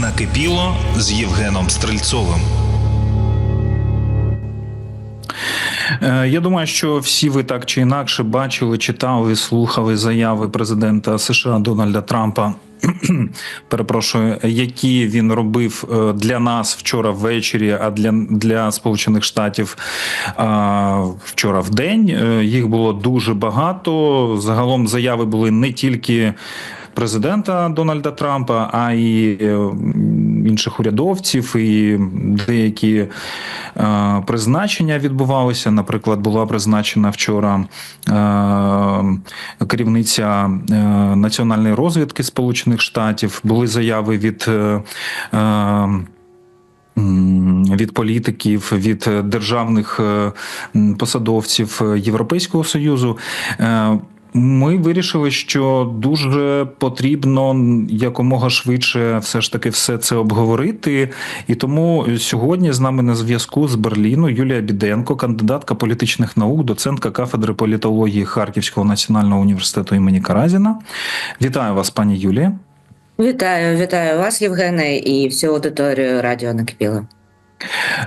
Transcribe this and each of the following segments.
Накипіло з Євгеном Стрельцовим. Е, Я думаю, що всі ви так чи інакше бачили, читали, слухали заяви президента США Дональда Трампа. Перепрошую, які він робив е, для нас вчора ввечері, а для, для Сполучених Штатів а, вчора в день. Е, Їх було дуже багато. Загалом заяви були не тільки президента Дональда Трампа, а й е, інших урядовців, і деякі е, призначення відбувалися. Наприклад, була призначена вчора е, керівниця національної розвідки Сполучених Штатів. Були заяви від. від політиків, від державних посадовців Європейського союзу. Ми вирішили, що дуже потрібно якомога швидше все ж таки все це обговорити. І тому сьогодні з нами на зв'язку з Берліну Юлія Біденко, кандидатка політичних наук, доцентка кафедри політології Харківського національного університету імені Каразіна. Вітаю вас, пані Юлія. Вітаю, вітаю вас, Євгене, і всю аудиторію радіо накипіло.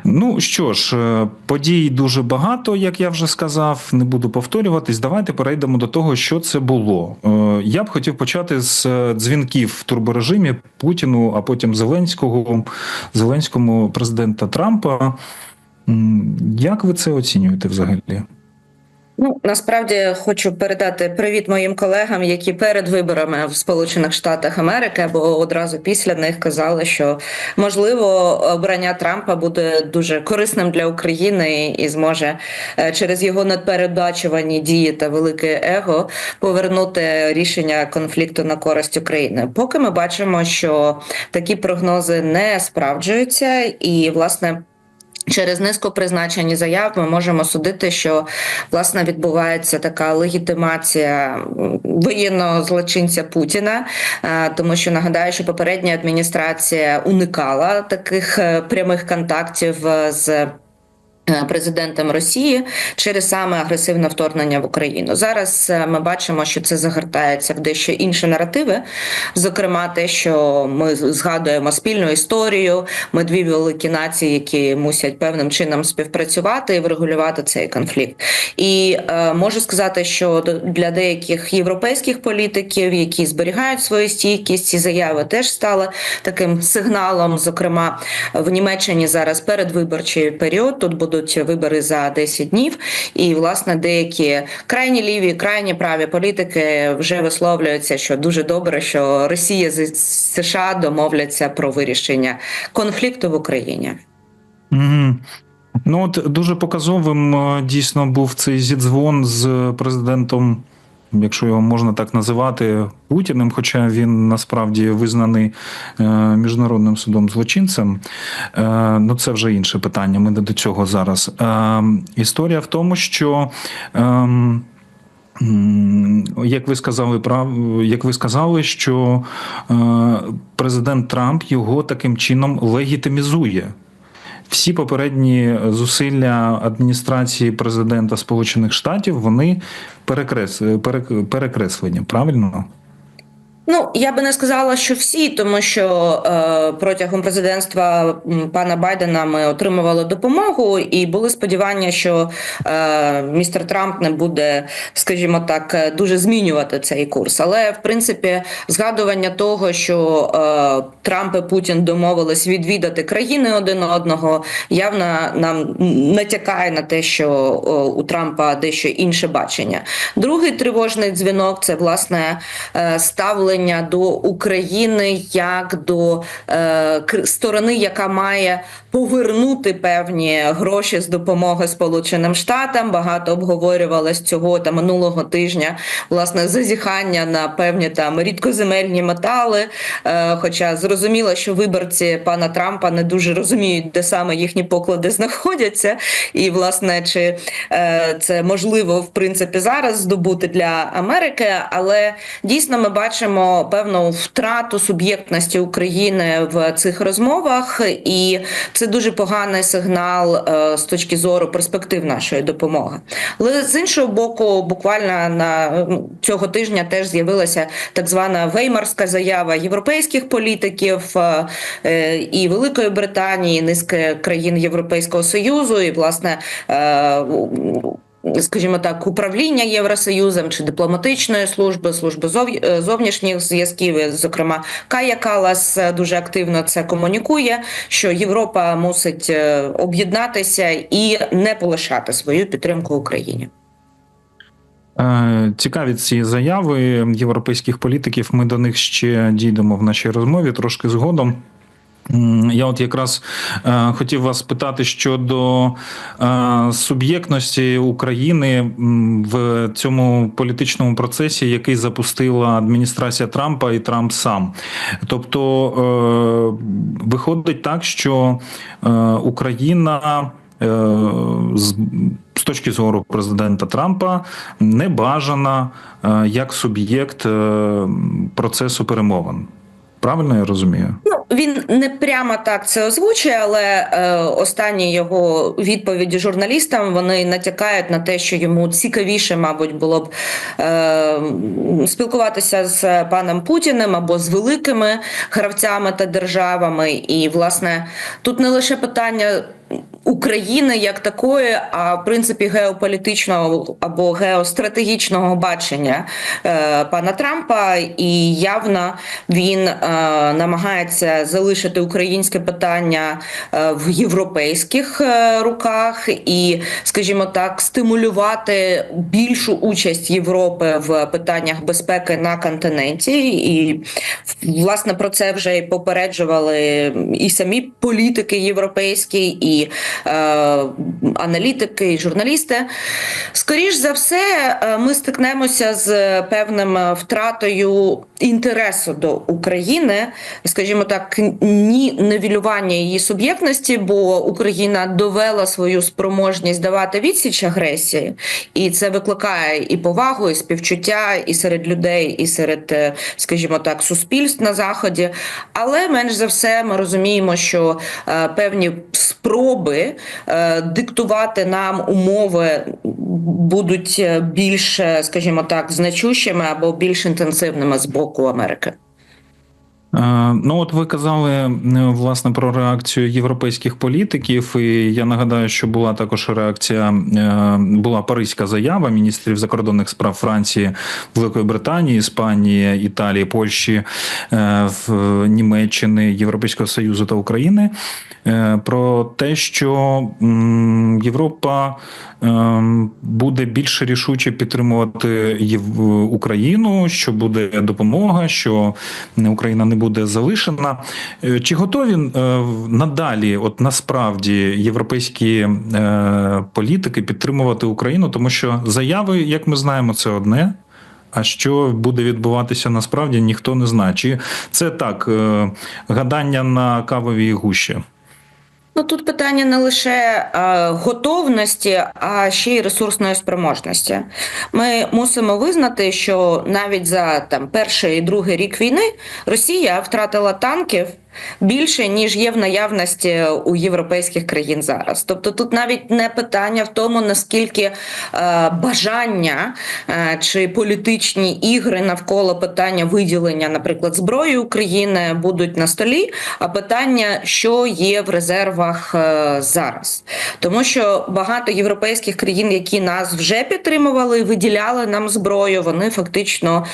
Ну що ж, е, подій дуже багато, як я вже сказав, не буду повторюватись. Давайте перейдемо до того, що це було. Е, Я б хотів почати з е, дзвінків в турборежимі Путіну, а потім Зеленського, Зеленському президента Трампа. Як ви це оцінюєте взагалі? Ну насправді хочу передати привіт моїм колегам, які перед виборами в Сполучених Штатах Америки або одразу після них казали, що можливо обрання Трампа буде дуже корисним для України і зможе е, через його надпередбачувані дії та велике его повернути рішення конфлікту на користь України. Поки ми бачимо, що такі прогнози не справджуються, і власне. Через низку призначені заяв ми можемо судити, що власне відбувається така легітимація воєнного злочинця Путіна, е, тому що нагадаю, що попередня адміністрація уникала таких е, прямих контактів е, з. Е, Президентом Росії через саме агресивне вторгнення в Україну зараз е, ми бачимо, що це загортається в дещо інші наративи. Зокрема, те, що ми згадуємо спільну історію. Ми дві великі нації, які мусять певним чином співпрацювати і врегулювати цей конфлікт. І е, можу сказати, що для деяких європейських політиків, які зберігають свою стійкість, ці заяви теж стали таким сигналом. Зокрема, в Німеччині зараз передвиборчий період. Тут будуть вибори за 10 днів, і власне деякі крайні ліві, крайні праві політики вже висловлюються, що дуже добре, що Росія з США домовляться про вирішення конфлікту в Україні. Угу. Ну от дуже показовим е, дійсно був цей зідзвон з президентом, якщо його можна так називати, Путіним, хоча він насправді визнаний е, міжнародним судом злочинцем. Е, ну це вже інше питання. Ми не до цього зараз. Е, історія в тому, що. ем, Як ви сказали, як ви сказали, що президент Трамп його таким чином легітимізує. Всі попередні зусилля адміністрації президента Сполучених Штатів вони перекрес, перек- перекреслені, правильно? Ну я би не сказала, що всі, тому що е, протягом президентства пана Байдена ми отримували допомогу, і були сподівання, що е, містер Трамп не буде, скажімо так, е, дуже змінювати цей курс. Але в принципі, згадування того, що е, Трамп і Путін домовились відвідати країни один одного, явно нам натякає на те, що е, у Трампа дещо інше бачення. Другий тривожний дзвінок це власне е, ставлення до України як до е, сторони, яка має повернути певні гроші з допомоги Сполученим Штатам. Багато обговорювалось цього та минулого тижня власне зазіхання на певні там рідкоземельні метали. Е, хоча зрозуміло, що виборці пана Трампа не дуже розуміють, де саме їхні поклади знаходяться, і власне чи е, це можливо в принципі зараз здобути для Америки, але дійсно ми бачимо певну втрату суб'єктності України в цих розмовах, і це дуже поганий сигнал е, з точки зору перспектив нашої допомоги. Але з іншого боку, буквально на цього тижня теж з'явилася так звана веймарська заява європейських політиків е, е, і Великої Британії, і низки країн Європейського союзу, і власне. Скажімо так, управління Євросоюзом чи дипломатичної служби, служби е, зовнішніх зв'язків, зокрема, Кая Калас е, дуже активно це комунікує. Що Європа мусить е, об'єднатися і не полишати свою підтримку Україні. Цікаві ці заяви європейських політиків. Ми до них ще дійдемо в нашій розмові трошки згодом. Я от якраз е, хотів вас питати щодо е, суб'єктності України в цьому політичному процесі, який запустила адміністрація Трампа і Трамп сам. Тобто е, виходить так, що е, Україна. е, З, з точки зору президента Трампа не бажана е, як суб'єкт е, процесу перемовин. Правильно я розумію? Ну він не прямо так це озвучує, але е, останні його відповіді журналістам вони натякають на те, що йому цікавіше, мабуть, було б е, спілкуватися з паном Путіним або з великими гравцями та державами. І власне тут не лише питання. України як такої, а в принципі геополітичного або геостратегічного бачення е, пана Трампа, і явно він е, намагається залишити українське питання е, в європейських е, руках і, скажімо так, стимулювати більшу участь Європи в питаннях безпеки на континенті. І власне про це вже і попереджували і самі політики європейські, і аналітики, і журналісти. Скоріш за все, е, ми стикнемося з певним е, втратою інтересу до України, скажімо так, ні нивелювання її суб'єктності, бо Україна довела свою спроможність давати відсіч агресії, і це викликає і повагу, і співчуття, і серед людей, і серед, е, скажімо так, суспільств на заході. Але менш за все, ми розуміємо, що е, певні спроби е, диктувати нам умови будуть е, більш, скажімо так, значущими або більш інтенсивними з боку Америки. Е, Ну, от ви казали е, власне про реакцію європейських політиків, і я нагадаю, що була також реакція, е, була паризька заява міністрів закордонних справ Франції, Великої Британії, Іспанії, Італії, Польщі, Німеччини, Європейського Союзу та України про те, що Європа буде більш рішуче підтримувати Україну, що буде допомога, що Україна не буде залишена. Е, Чи готові е, надалі, от насправді, європейські е, політики підтримувати Україну, тому що заяви, як ми знаємо, це одне. А що буде відбуватися насправді, ніхто не знає. Чи це так гадання на кавовій гущі? Ну тут питання не лише е, готовності, а ще й ресурсної спроможності. Ми мусимо визнати, що навіть за там перший і другий рік війни Росія втратила танків. Більше ніж є в наявності у європейських країн зараз. Тобто тут навіть не питання в тому, наскільки е, бажання е, чи політичні ігри навколо питання виділення, наприклад, зброї України будуть на столі, а питання, що є в резервах е, зараз, тому що багато європейських країн, які нас вже підтримували, виділяли нам зброю, вони фактично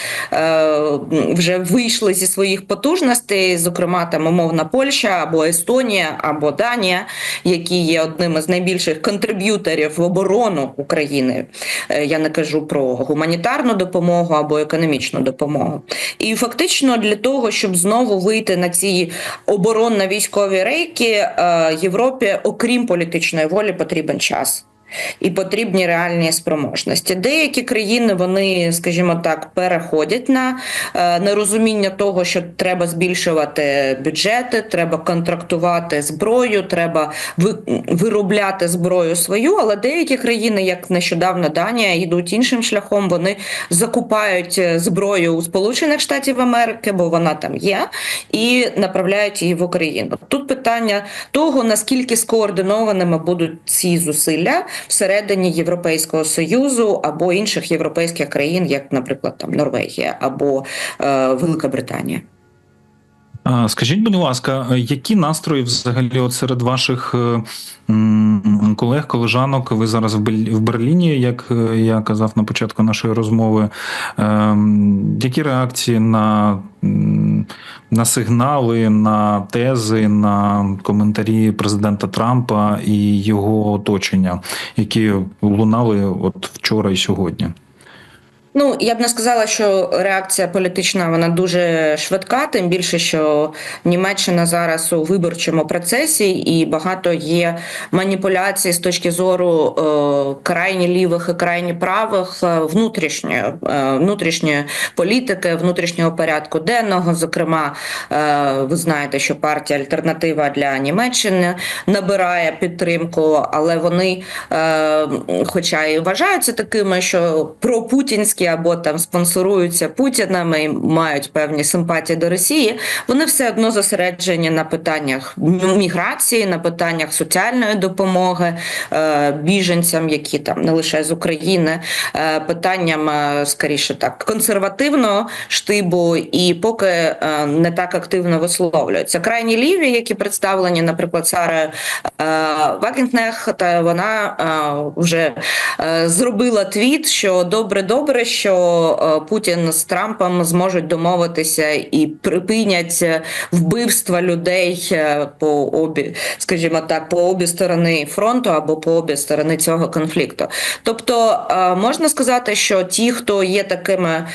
вже вийшли зі своїх потужностей, зокрема там умовна Польща або Естонія або Данія, які є одним із найбільших контриб'юторів в оборону України. Е, Я не кажу про гуманітарну допомогу або економічну допомогу. І фактично для того, щоб знову вийти на ці оборонно-військові рейки, е, Європі, окрім політичної волі, потрібен час. І потрібні реальні спроможності. Деякі країни вони, скажімо так, переходять на е, нерозуміння того, що треба збільшувати бюджети, треба контрактувати зброю, треба ви, виробляти зброю свою. Але деякі країни, як нещодавно Данія, йдуть іншим шляхом. Вони закупають е, зброю у Сполучених Штатів Америки, бо вона там є, і направляють її в Україну. Тут питання того, наскільки скоординованими будуть ці зусилля всередині Європейського союзу або інших європейських країн, як, наприклад, там Норвегія або е, Велика Британія. Скажіть, будь ласка, які настрої взагалі от серед ваших е, колег, колежанок? Ви зараз в Берліні, як е, я казав на початку нашої розмови. Ем, Які реакції на, на сигнали, на тези, на коментарі президента Трампа і його оточення, які лунали от вчора і сьогодні? Ну я б не сказала, що реакція політична вона дуже швидка, тим більше, що Німеччина зараз у виборчому процесі, і багато є маніпуляцій з точки зору е, крайні лівих і крайні правих е, внутрішньої, е, внутрішньої політики, внутрішнього порядку денного. Зокрема, е, ви знаєте, що партія Альтернатива для Німеччини набирає підтримку, але вони, е, хоча і вважаються такими, що пропутінські або там спонсоруються Путінами і мають певні симпатії до Росії, вони все одно зосереджені на питаннях міграції, на питаннях соціальної допомоги е, біженцям, які там не лише з України, е, питанням е, скоріше так консервативного штибу, і поки не так активно висловлюються. Крайні ліві, які представлені, наприклад, Сара Вагенкнех, та вона вже зробила твіт, що добре, добре, що е, Путін з Трампом зможуть домовитися і припинять е, вбивства людей е, по обі, скажімо так, по обі сторони фронту або по обі сторони цього конфлікту. Тобто можна сказати, що ті, хто є такими.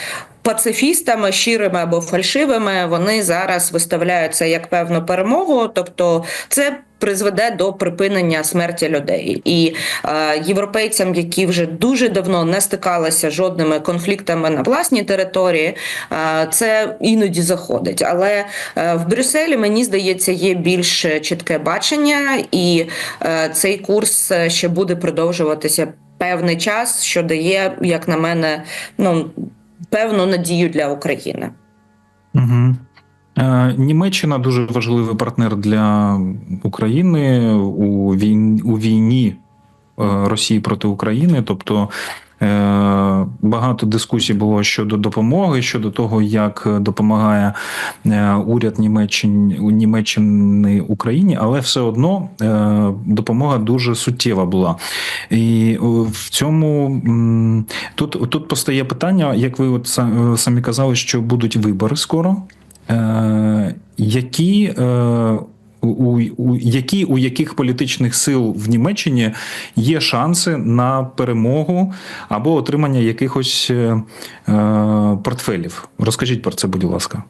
Пацифістами, щирими або фальшивими, вони зараз виставляють це як певну перемогу, тобто це призведе до припинення смерті людей і е, європейцям, які вже дуже давно не стикалися жодними конфліктами на власній території, е, це іноді заходить. Але е, в Брюсселі мені здається є більш чітке бачення, і е, цей курс ще буде продовжуватися певний час, що дає, як на мене, ну певну надію для України. Угу. Е, Німеччина дуже важливий партнер для України у війні, у війні е, Росії проти України. Тобто е, багато дискусій було щодо допомоги, щодо того, як допомагає уряд Німеччини, Німеччини Україні, але все одно допомога дуже суттєва була. І в цьому тут, тут постає питання, як ви от самі казали, що будуть вибори скоро. Е, які, е, у, у, які у яких політичних сил в Німеччині є шанси на перемогу або отримання якихось е, портфелів? Розкажіть про це, будь ласка.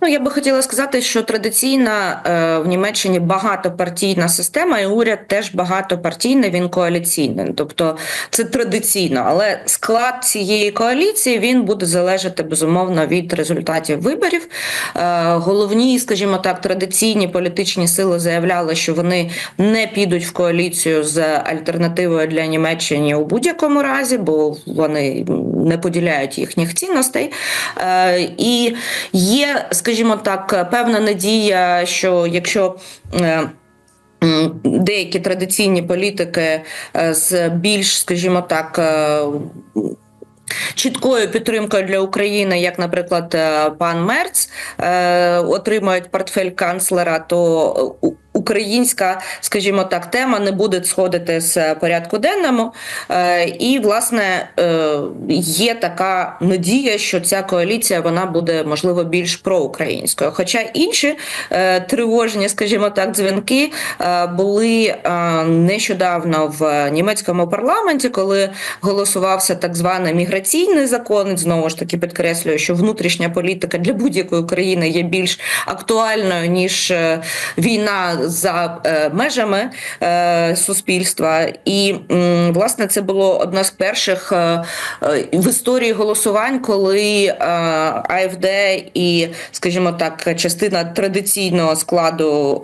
Ну, я би хотіла сказати, що традиційна е, в Німеччині багатопартійна система, і уряд теж багатопартійний, він коаліційний. Тобто це традиційно, але склад цієї коаліції він буде залежати безумовно від результатів виборів. Е, головні, скажімо так, традиційні політичні сили заявляли, що вони не підуть в коаліцію з альтернативою для Німеччини у будь-якому разі, бо вони не поділяють їхніх цінностей. Е, і є, скажімо так, певна надія, що якщо е, деякі традиційні політики е, з більш, скажімо так, Чіткою підтримкою для України, як, наприклад, пан Мерц, отримають портфель канцлера, то українська, скажімо так, тема не буде сходити з порядку денному. Е, І, власне, е, є така надія, що ця коаліція вона буде можливо більш проукраїнською. Хоча інші е, тривожні, скажімо так, дзвінки е, були е, нещодавно в німецькому парламенті, коли голосувався так званий міграційний закон. Знову ж таки підкреслюю, що внутрішня політика для будь-якої країни є більш актуальною ніж е, війна за е, межами е, суспільства. І власне це було одне з перших е, в історії голосувань, коли АФД і, скажімо так, частина традиційного складу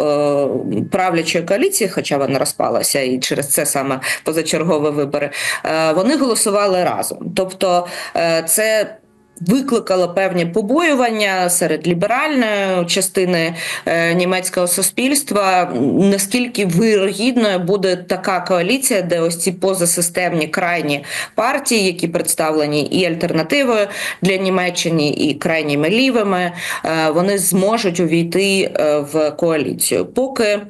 правлячої коаліції, хоча вона розпалася, і через це саме позачергові вибори, вони голосували разом. Тобто, це. Викликало певні побоювання серед ліберальної частини е, німецького суспільства. Наскільки вирогідною буде така коаліція, де ось ці позасистемні крайні партії, які представлені і альтернативою для Німеччини, і крайніми лівими, е, вони зможуть увійти е, в коаліцію. Поки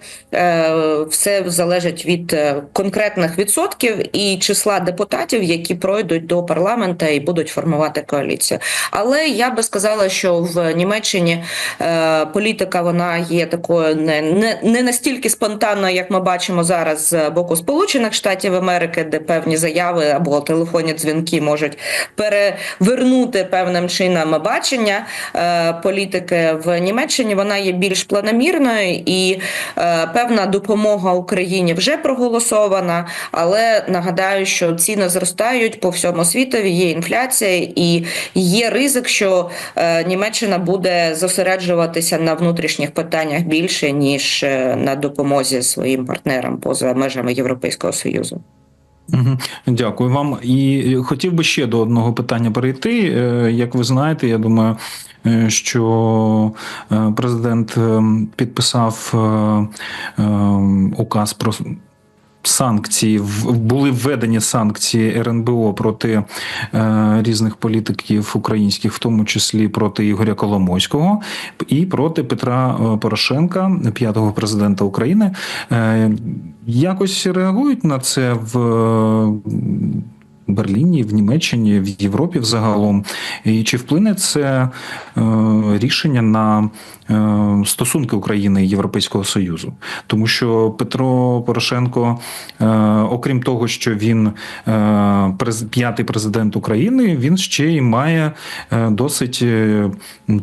все залежить від конкретних відсотків і числа депутатів, які пройдуть до парламента і будуть формувати коаліцію. Але я би сказала, що в Німеччині е, політика вона є такою не, не, не настільки спонтанною, як ми бачимо зараз з боку Сполучених Штатів Америки, де певні заяви або телефонні дзвінки можуть перевернути певним чином бачення е, політики в Німеччині. Вона є більш планомірною і е, певна допомога Україні вже проголосована. Але нагадаю, що ціни зростають по всьому світові. Є інфляція і є ризик, що е, Німеччина буде зосереджуватися на внутрішніх питаннях більше ніж е, на допомозі своїм партнерам поза межами Європейського союзу. Дякую вам. І хотів би ще до одного питання перейти. Е, Як ви знаєте, я думаю, що президент е, підписав е, е, указ про санкції, були введені санкції РНБО проти е, різних політиків українських, в тому числі проти Ігоря Коломойського і проти Петра е, Порошенка, п'ятого президента України. Е, якось реагують на це в Берліні, в Німеччині, в Європі взагалом. І чи вплине це е, рішення на е, стосунки України і Європейського Союзу? Тому що Петро Порошенко, е, окрім того, що він е, п'ятий президент України, він ще й має е, досить е,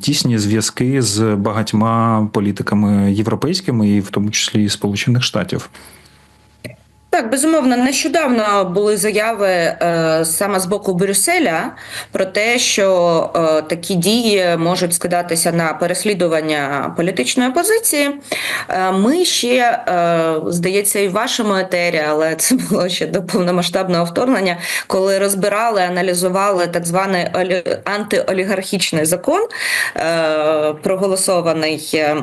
тісні зв'язки з багатьма політиками європейськими, і в тому числі і Сполучених Штатів. Так, безумовно, нещодавно були заяви е, саме з боку Брюсселя про те, що е, такі дії можуть скидатися на переслідування політичної опозиції. Е, ми ще, е, здається, і в вашому етері, але це було ще до повномасштабного вторгнення, коли розбирали, аналізували так званий олі- антиолігархічний закон, е, проголосований. е,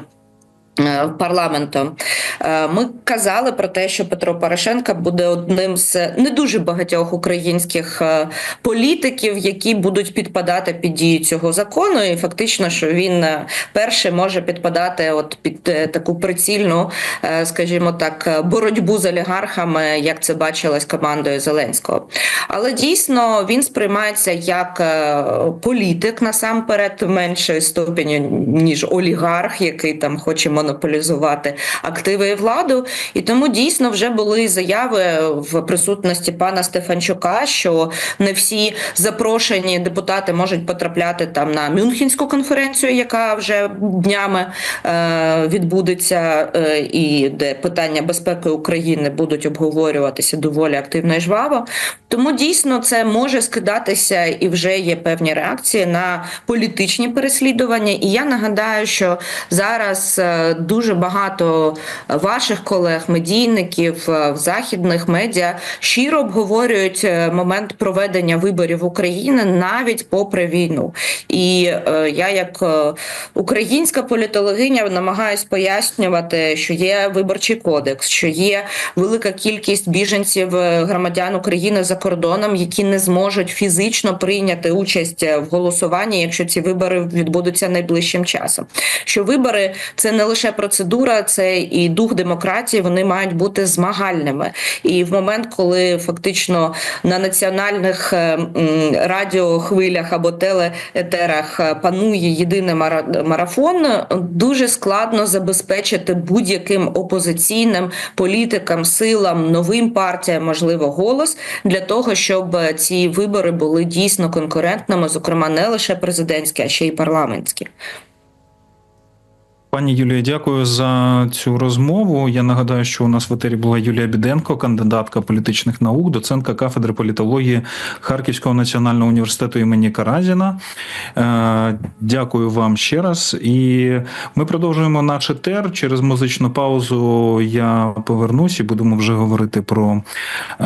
е, Парламентом ми казали про те, що Петро Порошенко буде одним з не дуже багатьох українських е, політиків, які будуть підпадати під дію цього закону, і фактично, що він е, перший може підпадати от під е, таку прицільну, е, скажімо так, е, боротьбу з олігархами, як це бачилось командою Зеленського. Але дійсно він сприймається як е, політик насамперед меншої ступені, ніж олігарх, який там хоче монополізувати активи і владу. І тому дійсно вже були заяви в присутності пана Стефанчука, що не всі запрошені депутати можуть потрапляти там на Мюнхенську конференцію, яка вже днями е, відбудеться, е, і де питання безпеки України будуть обговорюватися доволі активно і жваво. Тому дійсно це може скидатися і вже є певні реакції на політичні переслідування. І я нагадаю, що зараз е, дуже багато ваших колег, медійників е, в західних медіа щиро обговорюють е, момент проведення виборів України навіть попри війну. І е, я, як українська політологиня, намагаюсь пояснювати, що є виборчий кодекс, що є велика кількість біженців громадян України за кордоном, які не зможуть фізично прийняти участь в голосуванні, якщо ці вибори відбудуться найближчим часом. Що вибори це не лише процедура, це і дух демократії. Вони мають бути змагальними. І в момент, коли фактично на національних е, радіохвилях або телеетерах е, панує єдиний мара- марафон, дуже складно забезпечити будь-яким опозиційним політикам, силам, новим партіям, можливо, голос для того, щоб ці вибори були дійсно конкурентними, зокрема не лише президентські, а ще й парламентські. Пані Юлія, дякую за цю розмову. Я нагадаю, що у нас в етері була Юлія Біденко, кандидатка політичних наук, доцентка кафедри політології Харківського національного університету імені Каразіна. Е, Дякую вам ще раз. І ми продовжуємо наш етер. Через музичну паузу я повернусь і будемо вже говорити про е,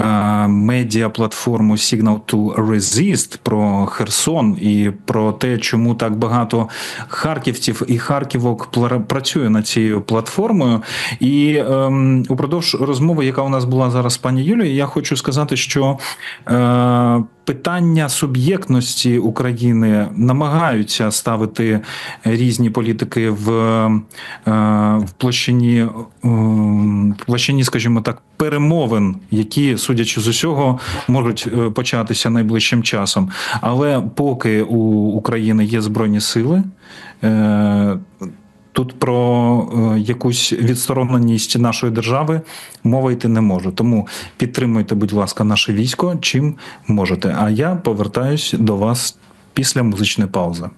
медіаплатформу Signal to Resist, про Херсон і про те, чому так багато харківців і харківок пла- працює над цією платформою. І ем, упродовж розмови, яка у нас була зараз з пані Юлією, я хочу сказати, що е, питання суб'єктності України намагаються ставити різні політики в, е, в площині, ем, в площині, скажімо так, перемовин, які, судячи з усього, можуть е, початися найближчим часом. Але поки у України є збройні сили. е, Тут про е, якусь відстороненість нашої держави мова йти не може. Тому підтримуйте, будь ласка, наше військо чим можете. А я повертаюсь до вас після музичної паузи.